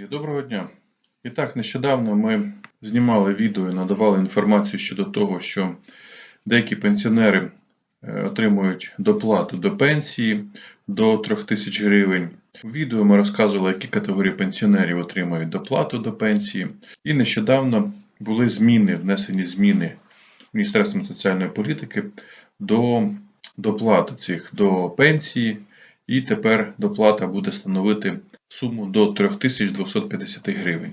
Друзі, доброго дня! І так, нещодавно ми знімали відео і надавали інформацію щодо того, що деякі пенсіонери е, отримують доплату до пенсії до 3000 гривень. У відео ми розказували, які категорії пенсіонерів отримують доплату до пенсії. І нещодавно були зміни, внесені зміни Міністерством соціальної політики до доплати цих до пенсії. І тепер доплата буде становити суму до 3250 гривень.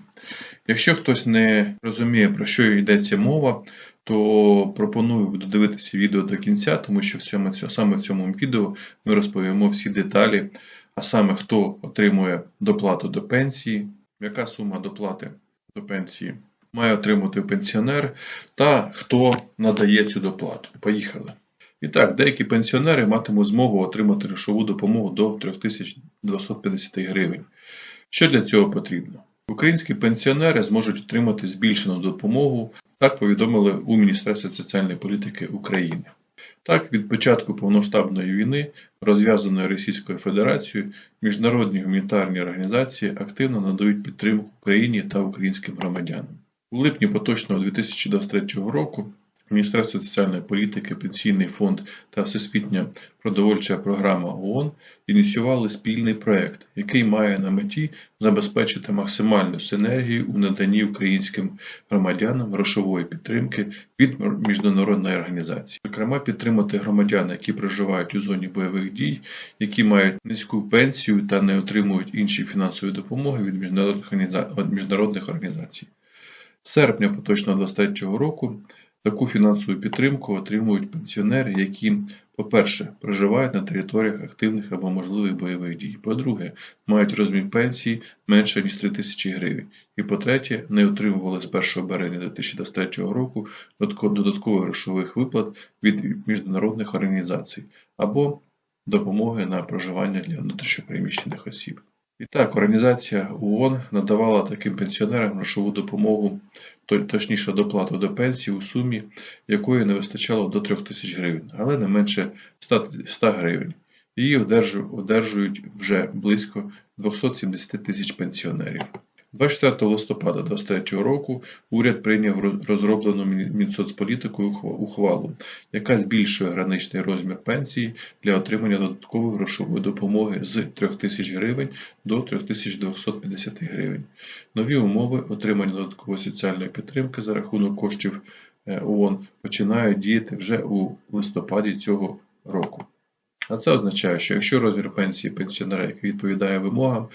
Якщо хтось не розуміє, про що йдеться мова, то пропоную додивитися відео до кінця, тому що в цьому, саме в цьому відео ми розповімо всі деталі, а саме хто отримує доплату до пенсії, яка сума доплати до пенсії має отримати пенсіонер та хто надає цю доплату. Поїхали. І так, деякі пенсіонери матимуть змогу отримати грошову допомогу до 3250 гривень. Що для цього потрібно? Українські пенсіонери зможуть отримати збільшену допомогу, так повідомили у Міністерстві соціальної політики України. Так, від початку повноштабної війни, розв'язаної Російською Федерацією, міжнародні гуманітарні організації активно надають підтримку Україні та українським громадянам. У липні поточного 2023 року Міністерство соціальної політики, Пенсійний фонд та Всесвітня продовольча програма ООН ініціювали спільний проект, який має на меті забезпечити максимальну синергію у наданні українським громадянам грошової підтримки від міжнародної організації, зокрема підтримати громадян, які проживають у зоні бойових дій, які мають низьку пенсію та не отримують інші фінансові допомоги від міжнародних організацій. З серпня поточного 2023 року Таку фінансову підтримку отримують пенсіонери, які, по-перше, проживають на територіях активних або можливих бойових дій, по-друге, мають розмір пенсії менше ніж 3 тисячі гривень, і по-третє, не отримували з 1 березня 2023 року додаткових грошових виплат від міжнародних організацій або допомоги на проживання для внутрішньопереміщених осіб. І так, організація ООН надавала таким пенсіонерам грошову допомогу, точніше доплату до пенсії у сумі, якої не вистачало до 3 тисяч гривень, але не менше 100 гривень. Її одержують вже близько 270 тисяч пенсіонерів. 24 листопада 2023 року уряд прийняв розроблену Мінсоцполітикою ухвалу, яка збільшує граничний розмір пенсії для отримання додаткової грошової допомоги з 3 тисяч гривень до 3250 гривень. Нові умови отримання додаткової соціальної підтримки за рахунок коштів е, ООН починають діяти вже у листопаді цього року. А це означає, що якщо розмір пенсії пенсіонера, який відповідає вимогам,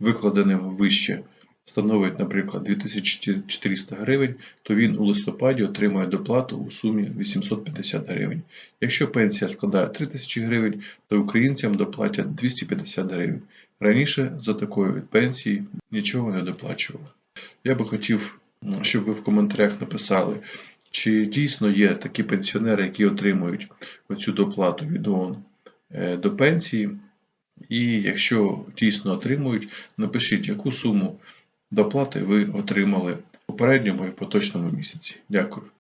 викладеним вище становить, наприклад, 2400 гривень, то він у листопаді отримує доплату у сумі 850 гривень. Якщо пенсія складає 3000 гривень, то українцям доплатять 250 гривень. Раніше за такої пенсії нічого не доплачували. Я би хотів, щоб ви в коментарях написали, чи дійсно є такі пенсіонери, які отримують оцю доплату від ООН е, до пенсії. І якщо дійсно отримують, напишіть, яку суму доплати ви отримали в попередньому і поточному місяці. Дякую.